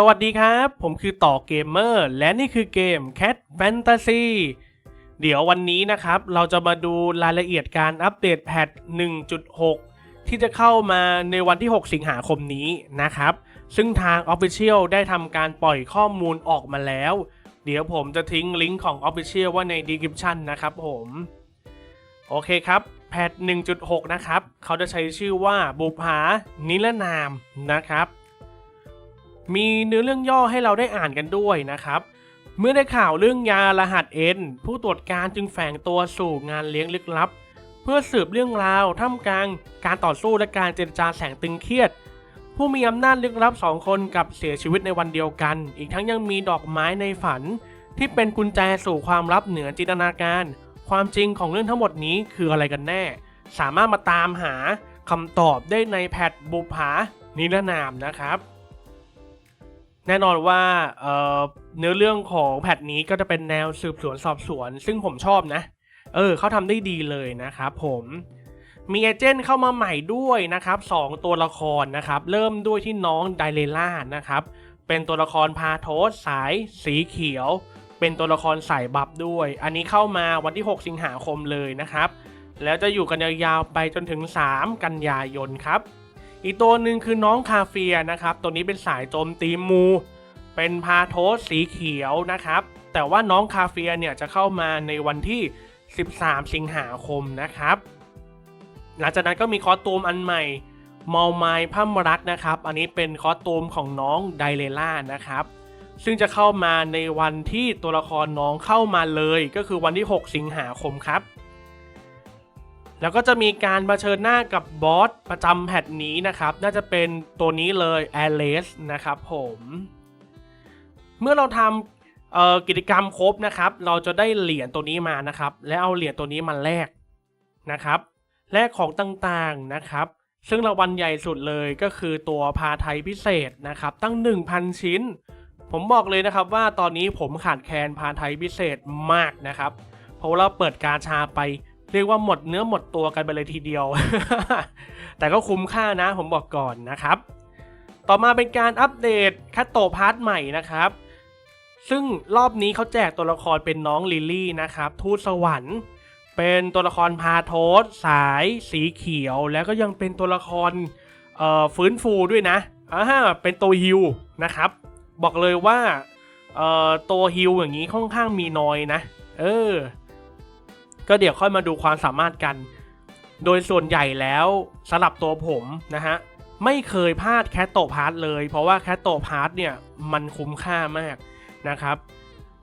สวัสดีครับ ผมคือต่อเกมเมอร์ และนี่คือเกม Cat Fantasy เดี๋ยววันนี้นะครับ เราจะมาดูรายละเอียดการอัปเดตแพท1.6 ที่จะเข้ามาในวันที่ 6 สิงหาคมนี้นะครับ ซึ่งทาง Official ได้ทำการปล่อยข้อมูลออกมาแล้ว เดี๋ยวผมจะทิ้งลิงก์ของ Official ไว้ใน description นะครับผม โอเคครับ แพท1.6 นะครับ เขาจะใช้ชื่อว่าบุปผานิรนามนะครับ มีเนื้อเรื่องย่อให้เราได้อ่านกันด้วยนะครับเมื่อได้ข่าวเรื่องยารหัสเอ็นผู้ตรวจการจึงแฝงตัวสู่งานเลี้ยงลึกลับ เพื่อสืบเรื่องราวท่ามกลางการต่อสู้และการเจรจาแสงตึงเครียด ผู้มีอำนาจลึกลับสองคนกับเสียชีวิตในวันเดียวกัน อีกทั้งยังมีดอกไม้ในฝัน ที่เป็นกุญแจสู่ความลับเหนือจินตนาการ ความจริงของเรื่องทั้งหมดนี้คืออะไรกันแน่ สามารถมาตามหาคำตอบได้ในแพทบุภานิรนามนะครับ แน่นอนว่าเเนื้อเรื่องของแพทนี้ก็จะเป็นแนวสืบสวนสอบสวน ซึ่งผมชอบนะ เออเขาทำได้ดีเลยนะครับผมมีเอเจนต์เข้ามาใหม่ด้วยนะครับสองตัวละครนะครับเริ่มด้วยที่น้องไดเลล่านะครับเป็นตัวละครพาโทสสายสีเขียว เป็นตัวละครสายบัฟด้วย อันนี้เข้ามาวันที่ 6 สิงหาคมเลยนะครับ แล้วจะอยู่กันยาวๆไปจนถึง 3 กันยายนครับ อีกตัวหนึ่งคือน้องคาเฟียนะครับ ตัวนี้เป็นสายโจมตีมู เป็นพาโทสสีเขียวนะครับ แต่ว่าน้องคาเฟียเนี่ยจะเข้ามาในวันที่ 13 สิงหาคมนะครับ หลังจากนั้นก็มีคอสตูมอันใหม่มอลไมพัมรักนะครับ อันนี้เป็นคอสตูมของน้องไดเลล่านะครับ ซึ่งจะเข้ามาในวันที่ตัวละครน้องเข้ามาเลย ก็คือวันที่ 6 สิงหาคมครับ แล้วก็จะมีการมาเผชิญหน้ากับบอสประจำแพทนี้นะครับ น่าจะเป็นตัวนี้เลย a l e s นะครับผม เมื่อเราทำกิจกรรมครบนะครับ เราจะได้เหรียญตัวนี้มานะครับ และเอาเหรียญตัวนี้มาแลกนะครับแลกของต่างๆนะครับ ซึ่งรางวัลใหญ่สุดเลยก็คือตัวพาไทยพิเศษนะครับ ตั้ง 1,000 ชิ้น ผมบอกเลยนะครับว่าตอนนี้ผมขาดแคลนพาไทยพิเศษมากนะครับ เพราะเราเปิดกาชาไป เรียกว่าหมดเนื้อหมดตัวกันไปเลยทีเดียว แต่ก็คุ้มค่านะผมบอกก่อนนะครับ ต่อมาเป็นการอัปเดตคัตโตพาร์ทใหม่นะครับ ซึ่งรอบนี้เขาแจกตัวละครเป็นน้องลิลลี่นะครับ ทูตสวรรค์ เป็นตัวละครพาโทสสายสีเขียว แล้วก็ยังเป็นตัวละครฟื้นฟูด้วยนะอ่าเป็นตัวฮิลนะครับ บอกเลยว่าตัวฮิลอย่างนี้ค่อนข้างมีน้อยนะ เออ ก็เดี๋ยวค่อยมาดูความสามารถกัน โดยส่วนใหญ่แล้วสำหรับตัวผมนะฮะไม่เคยพลาดแคตโตพาร์ทเลย เพราะว่าแคตโตพาร์ทเนี่ยมันคุ้มค่ามากนะครับ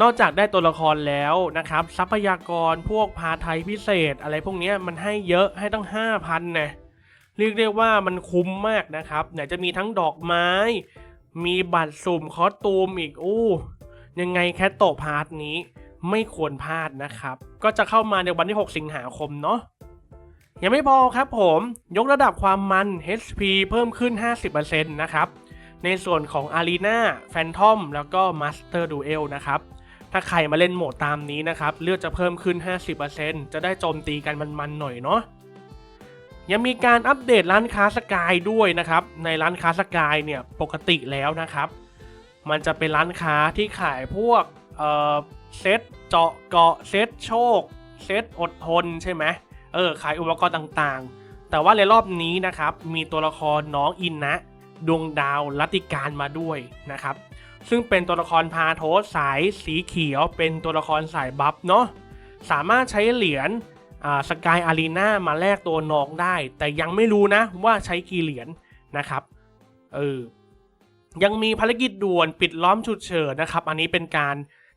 นอกจากได้ตัวละครแล้วนะครับ ทรัพยากรพวกพาไทยพิเศษ อะไรพวกนี้มันให้เยอะให้ตั้ง 5,000นะเรียกได้ว่ามันคุ้มมากนะครับไหนจะมีทั้งดอกไม้ มีบัตรสุ่มคอสตูมอีกอู้ยังไงแคตโตพาร์ทนี้ ไม่ควรพลาดนะครับ ก็จะเข้ามาในวันที่ 6 สิงหาคมเนาะยังไม่พอครับผมยกระดับความมัน HP เพิ่มขึ้น 50%นะครับ ในส่วนของ Arena Phantom แล้วก็ Master Duel นะครับ ถ้าใครมาเล่นโหมดตามนี้นะครับ เลือดจะเพิ่มขึ้น 50%จะได้โจมตีกันมันๆหน่อยเนาะยังมีการอัปเดตร้านค้าสกายด้วยนะครับ ในร้านค้าสกายเนี่ยปกติแล้วนะครับ มันจะเป็นร้านค้าที่ขายพวก เซตเจาะเกาะเซตโชค เซตอดทนใช่ไหมเออขายอุปกรณ์ต่างๆ แต่ว่าในรอบนี้นะครับมีตัวละครน้องอินนะ ดวงดาวลัติการมาด้วยนะครับ ซึ่งเป็นตัวละครพาโทสสายสีเขียวเป็นตัวละครสายบัฟเนาะสามารถใช้เหรียญสกายอารีนามาแลกตัวน้องได้ แต่ยังไม่รู้นะว่าใช้กี่เหรียญนะครับเออยังมีภารกิจด่วนปิดล้อมฉุดเฉินนะครับ อันนี้เป็นการ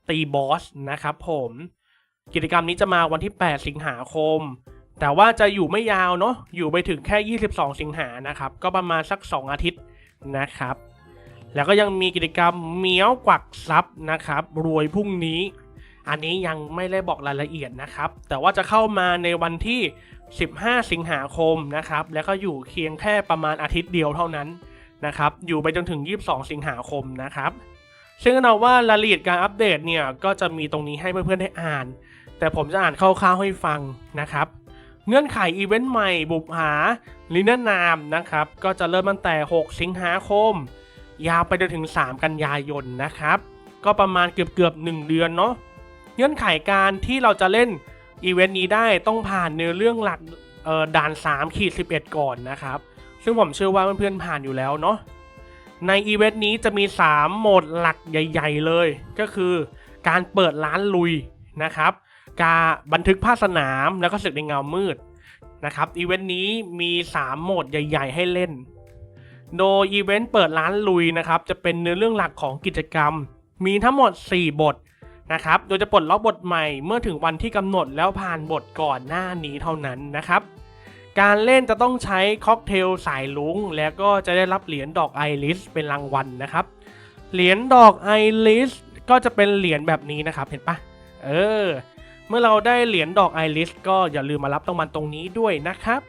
ตีบอสนะครับผมกิจกรรมนี้จะมาวันที่ 8 สิงหาคม แต่ว่าจะอยู่ไม่ยาวเนาะอยู่ไปถึงแค่ 22 สิงหานะครับ ก็ประมาณสัก 2 อาทิตย์นะครับ แล้วก็ยังมีกิจกรรมเมียวกวักซับนะครับ รวยพรุ่งนี้ อันนี้ยังไม่ได้บอกรายละเอียดนะครับ แต่ว่าจะเข้ามาในวันที่ 15 สิงหาคมนะครับ แล้วก็อยู่เคียงแค่ประมาณอาทิตย์เดียวเท่านั้นนะครับ อยู่ไปจนถึง 22 สิงหาคมนะครับ ซึ่งเราว่ารายละเอียดการอัปเดตเนี่ยก็จะมีตรงนี้ให้เพื่อนๆได้อ่าน แต่ผมจะอ่านคร่าวๆให้ฟังนะครับ เงื่อนไขอีเวนต์ใหม่บุปหาลินนามนะครับ ก็จะเริ่มตั้งแต่ 6 สิงหาคม ยาวไปจนถึง 3 กันยายนนะครับ ก็ประมาณเกือบเกือบๆ1เดือนเนาะเงื่อนไขการที่เราจะเล่นอีเวนต์นี้ได้ต้องผ่านเนื้อเรื่องหลักด่าน3ขีด11 ก่อนนะครับ ซึ่งผมเชื่อว่าเพื่อนๆผ่านอยู่แล้วเนาะ ในอีเวนต์นี้จะมี 3 โหมดหลักใหญ่ ๆ เลย ก็คือการเปิดร้านลุยนะครับ การบันทึกภาคสนามแล้วก็ศึกในเงามืดนะครับอีเวนต์นี้มี 3 โหมดใหญ่ ๆ ให้เล่น โดยอีเวนต์เปิดร้านลุยนะครับจะเป็นเนื้อเรื่องหลักของกิจกรรม มีทั้งหมด 4 บทนะครับ โดยจะปลดล็อกบทใหม่เมื่อถึงวันที่กำหนดแล้วผ่านบทก่อนหน้านี้เท่านั้นนะครับ การเล่นจะต้องใช้ค็อกเทลสายลุง แล้วก็จะได้รับเหรียญดอกไอริสเป็นรางวัลนะครับ เหรียญดอกไอริสก็จะเป็นเหรียญแบบนี้นะครับเห็นปะเออ เมื่อเราได้เหรียญดอกไอริสก็อย่าลืมมารับรางวัลตรงนี้ด้วยนะครับ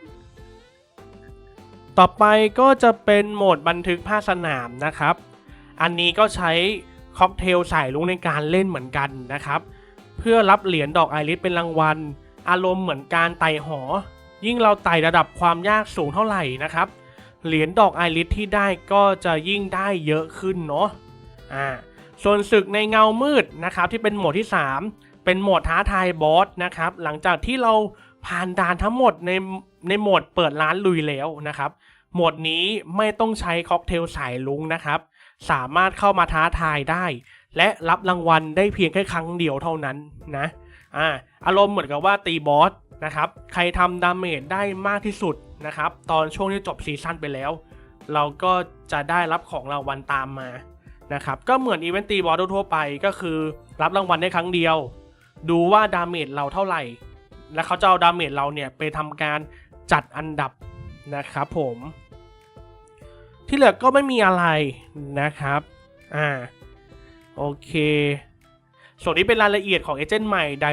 ต่อไปก็จะเป็นโหมดบันทึกภาคสนามนะครับ อันนี้ก็ใช้ค็อกเทลสายลุงในการเล่นเหมือนกันนะครับ เพื่อรับเหรียญดอกไอริสเป็นรางวัล อารมณ์เหมือนการไต่หอ ยิ่งเราไต่ระดับความยากสูงเท่าไหร่นะครับ เหรียญดอกไอริสที่ได้ก็จะยิ่งได้เยอะขึ้นเนาะอ่าส่วนศึกในเงามืดนะครับที่เป็นโหมดที่ 3 เป็นโหมดท้าทายบอสนะครับ หลังจากที่เราผ่านด่านทั้งหมดในในโหมดเปิดร้านลุยแล้วนะครับ โหมดนี้ไม่ต้องใช้ค็อกเทลสายลุงนะครับ สามารถเข้ามาท้าทายได้ และรับรางวัลได้เพียงแค่ครั้งเดียวเท่านั้นนะอ่าอารมณ์เหมือนกับว่าตีบอส นะครับ ใครทำดาเมจได้มากที่สุดนะครับ ตอนช่วงที่จบซีซั่นไปแล้ว เราก็จะได้รับของรางวัลตามมานะครับ ก็เหมือนอีเวนต์ตีบอสทั่วไปก็คือรับรางวัลได้ครั้งเดียว ดูว่าดาเมจเราเท่าไหร่ แล้วเขาจะเอาดาเมจเราเนี่ยไปทำการจัดอันดับนะครับผม ที่เหลือก็ไม่มีอะไรนะครับ อ่า โอเค ส่วนนี้เป็นรายละเอียดของเอเจนต์ใหม่ได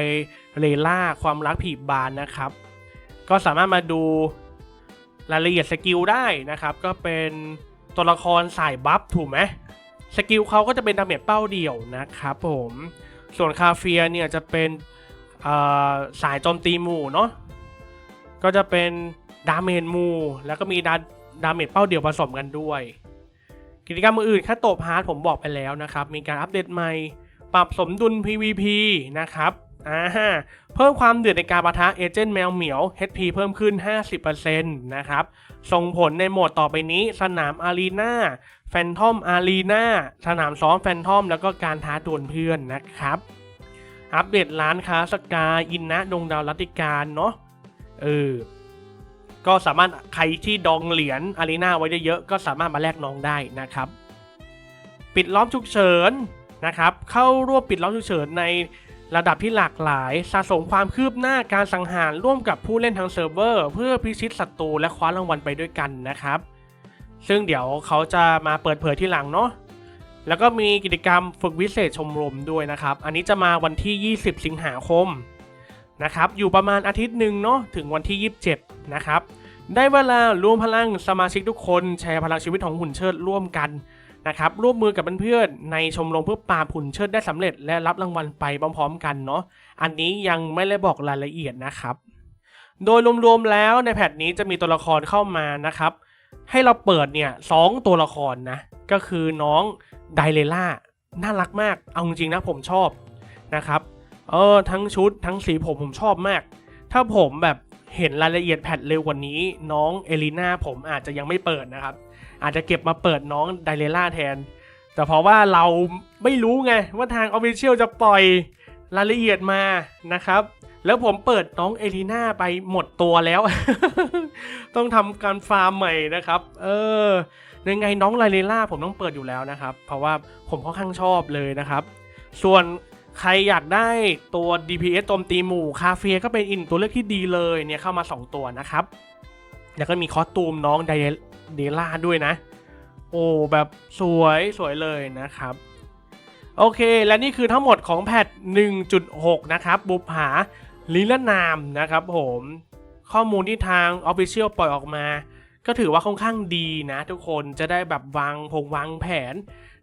เรล่าความรักผีบานนะครับ ก็สามารถมาดูรายละเอียดสกิลได้นะครับ ก็เป็นตัวละครสายบัฟถูกไหมสกิลเขาก็จะเป็นดาเมจเป้าเดี่ยวนะครับผม ส่วนคาเฟียเนี่ยจะเป็นสายโจมตีหมู่เนาะก็จะเป็นดาเมจหมู่ แล้วก็มีดาดาเมจเป้าเดี่ยวผสมกันด้วย กิจกรรมอื่นๆแค่ตบฮาร์ดผมบอกไปแล้วนะครับ มีการอัปเดตใหม่ ปรับสมดุล PVP นะครับอ่าฮะเพิ่มความเดือดในการปะทะเอเจนต์แมวเหมียว HP เพิ่มขึ้น 50%นะครับ ส่งผลในโหมดต่อไปนี้ สนามอารีนาแฟนทอมอารีนาสนามซ้อมแฟนทอม แล้วก็การท้าดวลเพื่อนนะครับ อัปเดตร้านค้าสกาอินนะดงดาวรัตติการเนาะเออก็สามารถใครที่ดองเหรียญอารีนาไว้ได้เยอะก็สามารถมาแลกน้องได้นะครับ ปิดล้อมฉุกเฉิน นะครับ เข้าร่วมปิดล้อมฉุกเฉินในระดับที่หลากหลาย สะสมความคืบหน้าการสังหารร่วมกับผู้เล่นทางเซิร์ฟเวอร์ เพื่อพิชิตศัตรูและคว้ารางวัลไปด้วยกันนะครับ ซึ่งเดี๋ยวเขาจะมาเปิดเผยที่หลังเนาะแล้วก็มีกิจกรรมฝึกวิเศษชมรมด้วยนะครับ อันนี้จะมาวันที่ 20 สิงหาคมนะครับ อยู่ประมาณอาทิตย์หนึ่งเนาะถึงวันที่ 27 นะครับ ได้เวลารวมพลังสมาชิกทุกคนแชร์พลังชีวิตของหุ่นเชิดร่วมกัน นะครับร่วมมือกับเพื่อนๆในชมรมเพื่อปราบหุ่นเชิดได้สำเร็จและรับรางวัลไปพร้อมๆ กันเนาะอันนี้ยังไม่ได้บอกรายละเอียดนะครับ โดยรวมๆแล้วในแพทนี้จะมีตัวละครเข้ามานะครับ ให้เราเปิดเนี่ยสองตัวละครนะก็คือน้องไดเลล่าน่ารักมากเอาจริงๆนะผมชอบนะครับเออทั้งชุดทั้งสีผมผมชอบมาก ถ้าผมแบบเห็นรายละเอียดแพทเร็วกว่านี้ น้องเอลิน่าผมอาจจะยังไม่เปิดนะครับ อาจจะเก็บมาเปิดน้องไดเลล่าแทน แต่เพราะว่าเราไม่รู้ไง ว่าทางออฟฟิเชียลจะปล่อยรายละเอียดมานะครับ แล้วผมเปิดน้องเอลิน่าไปหมดตัวแล้ว ต้องทำการฟาร์มใหม่นะครับ เออยังไงน้องไลเลล่าผมต้องเปิดอยู่แล้วนะครับ เพราะว่าผมค่อนข้างชอบเลยนะครับ ส่วนใครอยากได้ตัว DPS โจมตีหมู่คาเฟ่ก็เป็นอีกหนตัวเลือกที่ดีเลยเนี่ยเข้ามา 2 ตัวนะครับ แล้วก็มีคอสตูมน้องได เดล่าด้วยนะ โอ้แบบสวยสวยเลยนะครับ โอเคและนี่คือทั้งหมดของแพท 1.6 นะครับ บุปผาลิลนามนะครับผมข้อมูลที่ทาง Official ปล่อยออกมา ก็ถือว่าค่อนข้างดีนะ ทุกคนจะได้แบบวางพงวางแผน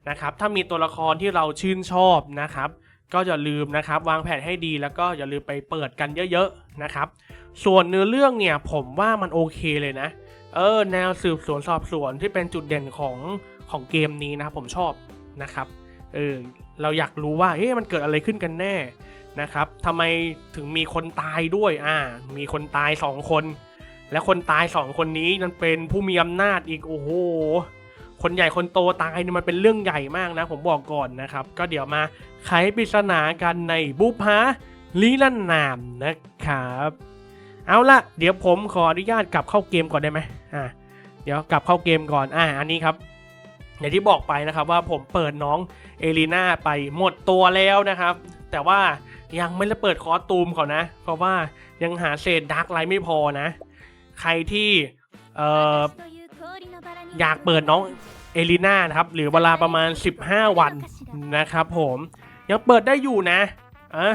นะครับ ถ้ามีตัวละครที่เราชื่นชอบนะครับ ก็อย่าลืมนะครับวางแผนให้ดีแล้วก็อย่าลืมไปเปิดกันเยอะๆนะครับ ส่วนเนื้อเรื่องเนี่ยผมว่ามันโอเคเลยนะ ออแนวสืบสวนสอบสวนที่เป็นจุดเด่นของของเกมนี้นะครับผมชอบนะครับเออเราอยากรู้ว่าเอ๊ะมันเกิดอะไรขึ้นกันแน่นะครับทำไมถึงมีคนตายด้วยอ่ามีคนตายสองคน และคนตายสองคนนี้มันเป็นผู้มีอำนาจอีกโอ้โหคนใหญ่คนโตตายเนี่ยมันเป็นเรื่องใหญ่มากนะ ผมบอกก่อนนะครับ ก็เดี๋ยวมาไขปริศนากันในบุพาลีลันนามนะครับ เอาละเดี๋ยวผมขออนุญาตกลับเข้าเกมก่อนได้ไหมอ่าเดี๋ยวกลับเข้าเกมก่อนอ่าอันนี้ครับอย่างที่บอกไปนะครับว่าผมเปิดน้องเอลีนาไปหมดตัวแล้วนะครับ แต่ว่ายังไม่ได้เปิดคอตูมเขานะ เพราะว่ายังหาเศษดาร์กไลท์ไม่พอนะ ใครที่เอ่ออยากเปิดน้องเอลิน่านะครับหรือเวลาประมาณ 15 วันนะครับผม ยังเปิดได้อยู่นะอ่า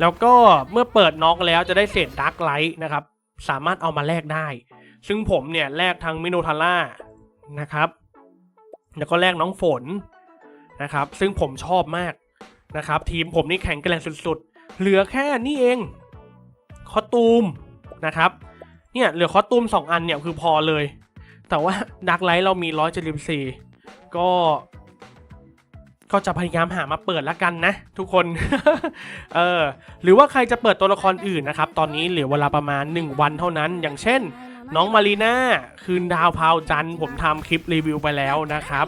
แล้วก็เมื่อเปิดน้องแล้วจะได้เศษดาร์กไลท์นะครับ สามารถเอามาแลกได้ ซึ่งผมเนี่ยแลกทางมิโนทาร่านะครับ แล้วก็แลกน้องฝนนะครับ ซึ่งผมชอบมากนะครับ ทีมผมนี่แข็งแกร่งสุดๆ เหลือแค่นี่เอง คอตูมนะครับ เนี่ยเหลือคอตูม 2 อันเนี่ยคือพอเลย แต่ว่าดักไลท์เรามี 174 ก็ ก็จะพยายามหามาเปิดละกันนะ ทุกคน เออหรือว่าใครจะเปิดตัวละครอื่นนะครับ ตอนนี้เหลือเวลาประมาณ 1 วันเท่านั้น อย่างเช่น น้องมารีน่าคืนดาวพาวจันผมทำคลิปรีวิวไปแล้วนะครับ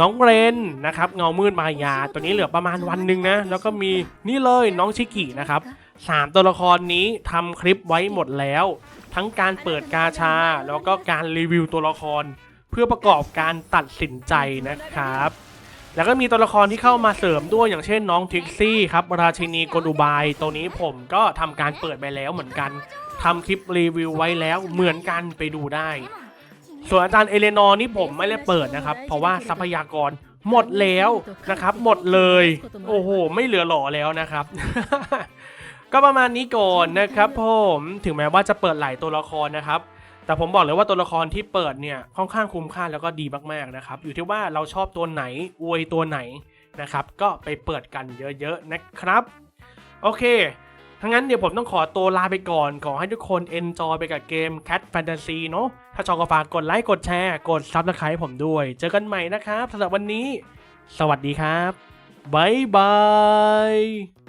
น้องเรนนะครับเงามืดมายา ตัวนี้เหลือประมาณวันหนึ่งนะ แล้วก็มีนี่เลยน้องชิกินะครับสามตัวละครนี้ทำคลิปไว้หมดแล้ว ทั้งการเปิดกาชา แล้วก็การรีวิวตัวละคร เพื่อประกอบการตัดสินใจนะครับ แล้วก็มีตัวละครที่เข้ามาเสริมด้วยอย่างเช่นน้องทิกซี่ครับราชินีกลอุบายตัวนี้ผมก็ทำการเปิดไปแล้วเหมือนกันทำคลิปรีวิวไว้แล้วเหมือนกันไปดูได้ ส่วนอาจารย์เอเลนอร์นี่ผมไม่ได้เปิดนะครับ เพราะว่าทรัพยากรหมดแล้วนะครับ หมดเลย โอ้โห ไม่เหลือหล่อแล้วนะครับ ก็ประมาณนี้ก่อนนะครับผมถึงแม้ว่าจะเปิดหลายตัวละครนะครับ แต่ผมบอกเลยว่าตัวละครที่เปิดเนี่ยค่อนข้างคุ้มค่าแล้วก็ดีมากๆนะครับอยู่ที่ว่าเราชอบตัวไหนอวยตัวไหนนะครับก็ไปเปิดกันเยอะๆนะครับโอเคทั้งนั้นเดี๋ยวผมต้องขอตัวลาไปก่อน ขอให้ทุกคน enjoy ไปกับเกม Cat Fantasy เนอะถ้าชอบก็ฝากกดไลค์กดแชร์ กด Subscribe ผมด้วย เจอกันใหม่นะครับสำหรับวันนี้ สวัสดีครับ บ๊ายบาย